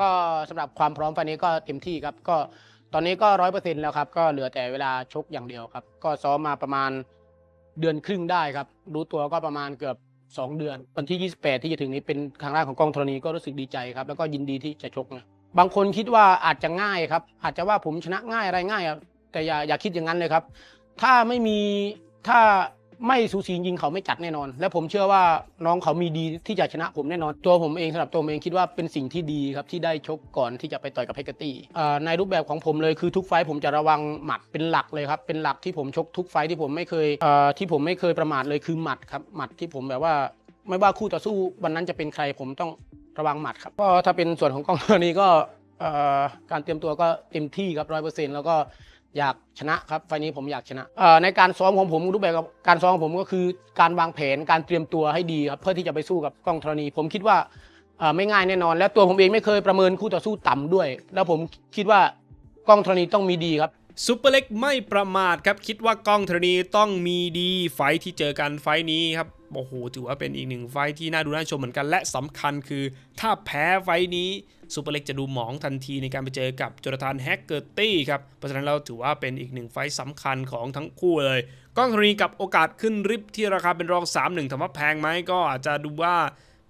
ก็สำหรับความพร้อมไฟนี้ก็เต็มที่ครับ ก็ตอนนี้ก็ร้อยเปอร์เซ็นแล้วครับ ก็เหลือแต่เวลาชกอย่างเดียวครับ ก็ซ้อมมาประมาณเดือนครึ่งได้ครับ รู้ตัวก็ประมาณเกือบสองเดือน วันที่ 28 ที่จะถึงนี้เป็นครั้งแรกของกองธรณีก็รู้สึกดีใจครับ แล้วก็ยินดีที่จะชกนะบางคนคิดว่าอาจจะง่ายครับ อาจจะว่าผมชนะง่ายอะไรง่ายครับแต่อย่าอย่าคิดอย่างนั้นเลยครับ ถ้าไม่มีถ้า ไม่สูสีจริงเขาไม่จัดแน่นอน และผมเชื่อว่าน้องเขามีดีที่จะชนะผมแน่นอน ตัวผมเองสำหรับตัวผมเองคิดว่าเป็นสิ่งที่ดีครับที่ได้ชกก่อนที่จะไปต่อยกับเฮกเกอร์ตี้ในรูปแบบของผมเลยคือทุกไฟผมจะระวังหมัดเป็นหลักเลยครับเป็นหลักที่ผมชกทุกไฟที่ผมไม่เคยที่ผมไม่เคยประมาทเลยคือหมัดครับหมัดที่ผมแบบว่าไม่ว่าคู่ต่อสู้วันนั้นจะเป็นใครผมต้องระวังหมัดครับก็ถ้าเป็นส่วนของกล้องตัวนี้ก็การเตรียมตัวก็เต็มที่ครับร้อยเปอร์เซ็นต์แล้วก็ อยากชนะครับไฟนี้ผมอยากชนะเอ่อในการซ้อมของผมรูปแบบกับการซ้อมของผมก็คือการวางแผนการเตรียมตัวให้ดีครับเพื่อที่จะไปสู้กับกล้องธรณี ผมคิดว่าเอ่อไม่ง่ายแน่นอน และตัวผมเองไม่เคยประเมินคู่ต่อสู้ต่ำด้วย แล้วผมคิดว่ากล้องธรณีต้องมีดีครับ ซุปเปอร์เล็กไม่ประมาทครับ คิดว่ากล้องธรณีต้องมีดีไฟที่เจอกันไฟนี้ครับโอ้โหถือว่าเป็นอีกหนึ่งไฟที่น่าดูน่าชมเหมือนกันและสำคัญคือ ถ้าแพ้ไฟนี้ซุปเปอร์เล็กจะดูหมองทันทีในการไปเจอกับโจนาธานแฮกเกอร์ตี้ครับเพราะฉะนั้นเราถือว่าเป็นอีกหนึ่งไฟท์สำคัญของทั้งคู่เลยกล้องธรณีกับโอกาสขึ้นริบที่ราคาเป็นรอง 3-1ถามว่าแพงไหมก็อาจจะดูว่า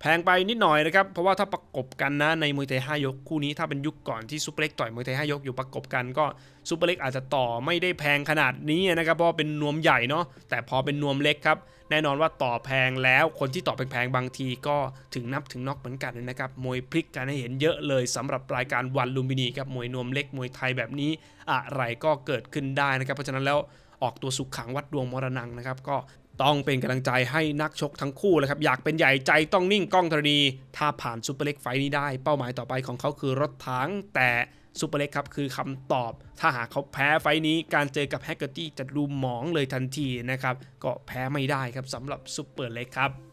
แพงไปนิดหน่อยนะครับ เพราะว่าถ้าประกบกันนะในมวยไทย5ยกคู่นี้ถ้าเป็นยุคก่อนที่ซุปเปอร์เล็กต่อยมวยไทย5ยกอยู่ประกบกันก็ซุปเปอร์เล็กอาจจะต่อไม่ได้แพงขนาดนี้นะครับเพราะเป็นนวมใหญ่เนาะแต่พอเป็นนวมเล็กครับแน่นอนว่าต่อแพงแล้วคนที่ต่อแพงๆบางทีก็ถึงนับถึงน็อกเหมือนกันนะครับมวยพลิกกันให้เห็นเยอะเลยสำหรับรายการวันลุมพินีครับมวยนวมเล็กมวยไทยแบบนี้อะไรก็เกิดขึ้นได้นะครับเพราะฉะนั้นแล้วออกตัวสุขขังวัดดวงมรณงนะครับ ก็ ต้องเป็นกำลังใจให้นักชกทั้งคู่เลยครับ อยากเป็นใหญ่ใจต้องนิ่งกล้องธรณี ถ้าผ่านซูเปอร์เล็กไฟนี้ได้ เป้าหมายต่อไปของเขาคือรถถังแต่ซูเปอร์เล็กครับคือคำตอบ ถ้าหากเขาแพ้ไฟนี้การเจอกับแฮกเกอร์ตี้จะดูหมองเลยทันทีนะครับ ก็แพ้ไม่ได้ครับสำหรับซูเปอร์เล็กครับ